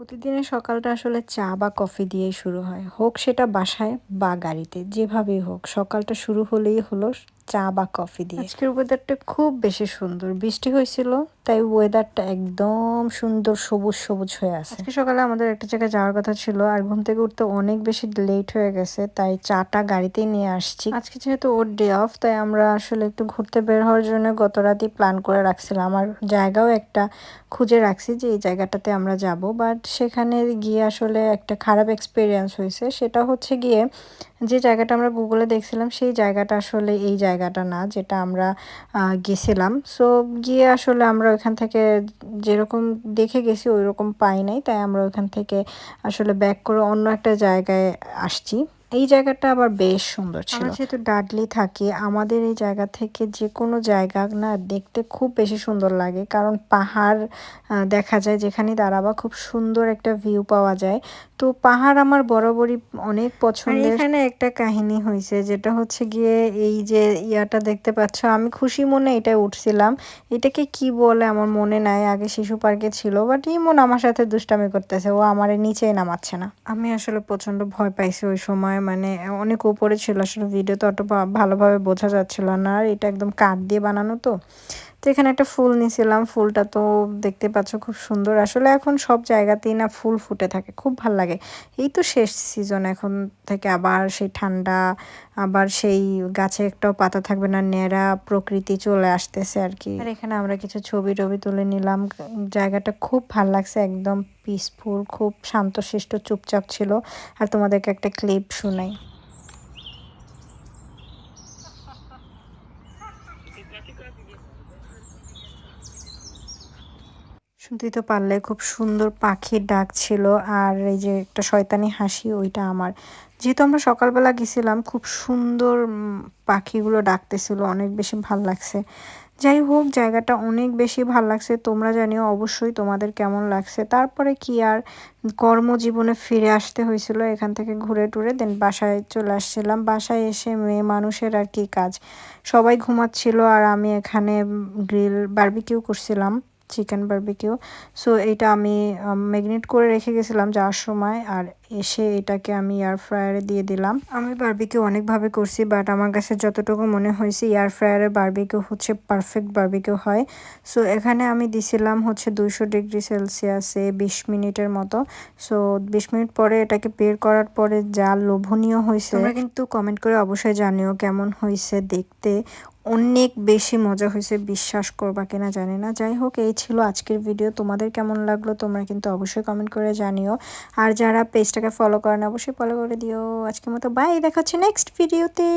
প্রতিদিনের সকালটা আসলে চা বা কফি দিয়েই শুরু হয়। হোক সেটা বাসায় বা গাড়িতে, যেভাবেই হোক, সকালটা শুরু হলেই হলো চা বা কফি দিয়ে। আজকের ওয়েদারটা খুব বেশি সুন্দর। বৃষ্টি হয়েছিল তাই ওয়েদারটা একদম সুন্দর সবুজ সবুজ হয়ে আছে। আজকে সকালে আমাদের একটা জায়গায় যাওয়ার কথা ছিল আর ঘুম থেকে উঠতে অনেক বেশি লেট হয়ে গেছে তাই চাটা গাড়িতেই নিয়ে আসছি। আজকে যেহেতু ওর ডে অফ তাই আমরা আসলে একটু ঘুরতে বের হওয়ার জন্য গত রাতেই প্ল্যান করে রাখছিলাম। আমার জায়গাও একটা খুঁজে রাখছি যে এই জায়গাটাতে আমরা যাব বাট সেখানে গিয়ে আসলে একটা খারাপ এক্সপিরিয়েন্স হয়েছে। সেটা হচ্ছে গিয়ে যে জায়গাটা আমরা গুগলে দেখছিলাম, সেই জায়গাটা আসলে এই জায়গাটা না, যেটা আমরা গেছিলাম। সো গিয়ে আসলে আমরা ওইখান থেকে যেরকম দেখে গেছি ওই রকম পাই নাই। তাই আমরা ওইখান থেকে আসলে ব্যাক করে অন্য একটা জায়গায় আসছি। এই জায়গাটা আবার বেশ সুন্দর ছিল। আমরা যেহেতু ডাডলি থাকি আমাদের এই জায়গা থেকে যে কোনো জায়গা না দেখতে খুব বেশি সুন্দর লাগে। কারণ পাহাড় দেখা যায় যেখানে দাঁড়াবা খুব সুন্দর একটা ভিউ পাওয়া যায়। তো পাহাড় আমার বরাবরই অনেক পছন্দের। এখানে একটা কাহিনী হয়েছে যেটা হচ্ছে গিয়ে এই যে ইয়াটা দেখতে পাচ্ছ আমি খুশি মনে এটা উঠছিলাম। এটাকে কি বলে আমার মনে নাই আগে শিশু পার্কে ছিল বাট ইমন আমার সাথে দুষ্টামি করতেছে ও আমার নিচেই নামাচ্ছে না। আমি আসলে প্রচণ্ড ভয় পাইছি ওই সময়। মানে অনেক উপরে ছিল। আসলে ভিডিও তো অত ভালোভাবে বোঝা যাচ্ছিল না। আর এটা একদম কাঠ দিয়ে বানানো তো। তো এখানে একটা ফুল নিয়েছিলাম, ফুলটা তো দেখতে পাচ্ছ খুব সুন্দর। আসলে এখন সব জায়গাতেই না ফুল ফুটে থাকে, খুব ভালো লাগে। এই তো শেষ সিজন এখন থেকে আবার সেই ঠান্ডা, আবার সেই গাছে একটাও পাতা থাকবে না নেড়া প্রকৃতি চলে আসতেছে আর কি আর এখানে আমরা কিছু ছবি টবি তুলে নিলাম। জায়গাটা খুব ভালো লাগছে, একদম পিসফুল খুব শান্তশিষ্ট, চুপচাপ ছিল। আর তোমাদেরকে একটা ক্লিপ শোনাই। শুনতেই তো পারলে খুব সুন্দর পাখির ডাক ছিল আর এই যে একটা শয়তানি হাসি ওইটা আমার। যেহেতু আমরা সকালবেলা গেছিলাম, খুব সুন্দর পাখিগুলো ডাকতেছিল, অনেক বেশি ভালো লাগছে। যাই হোক, জায়গাটা অনেক বেশি ভালো লাগছে, তোমরা জানিও অবশ্যই তোমাদের কেমন লাগছে। তারপরে কি আর কর্মজীবনে ফিরে আসতে হয়েছিল, এখান থেকে ঘুরে টুরে দেন বাসায় চলে আসছিলাম। বাসায় এসে মেয়ে মানুষের আর কি কাজ। সবাই ঘুমাচ্ছিল আর আমি এখানে গ্রিল বার্বিকিউ করছিলাম। চিকেন বার্বিকিউ সো এটা আমি ম্যাগনেট করে রেখে গেছিলাম যাওয়ার সময়। আর এসে এটাকে আমি এয়ার ফ্রায়ারে দিয়ে দিলাম। আমি বার্বিকিউ অনেকভাবে করছি বাট আমার কাছে যতটুকু মনে হয়েছে এয়ার ফ্রায়ারে বার্বিকিউ হচ্ছে পারফেক্ট বার্বিকিউ হয়। সো এখানে আমি দিছিলাম হচ্ছে দুইশো ডিগ্রি সেলসিয়াসে বিশ মিনিটের মতো। সো বিশ মিনিট পরে এটাকে বের করার পরে যা লোভনীয় হয়েছে, তোমরা কিন্তু কমেন্ট করে অবশ্যই জানিও কেমন হয়েছে দেখতে। অনেক বেশি মজা হয়েছে, বিশ্বাস করবা কিনা জানি না। যাই হোক, এই ছিল আজকের ভিডিও তোমাদের কেমন লাগল তোমরা কিন্তু অবশ্যই কমেন্ট করে জানিও। আর যারা পেজটাকে ফলো করে না অবশ্যই ফলো করে দিও। আজকের মতো বাই দেখা হচ্ছে নেক্সট ভিডিওতে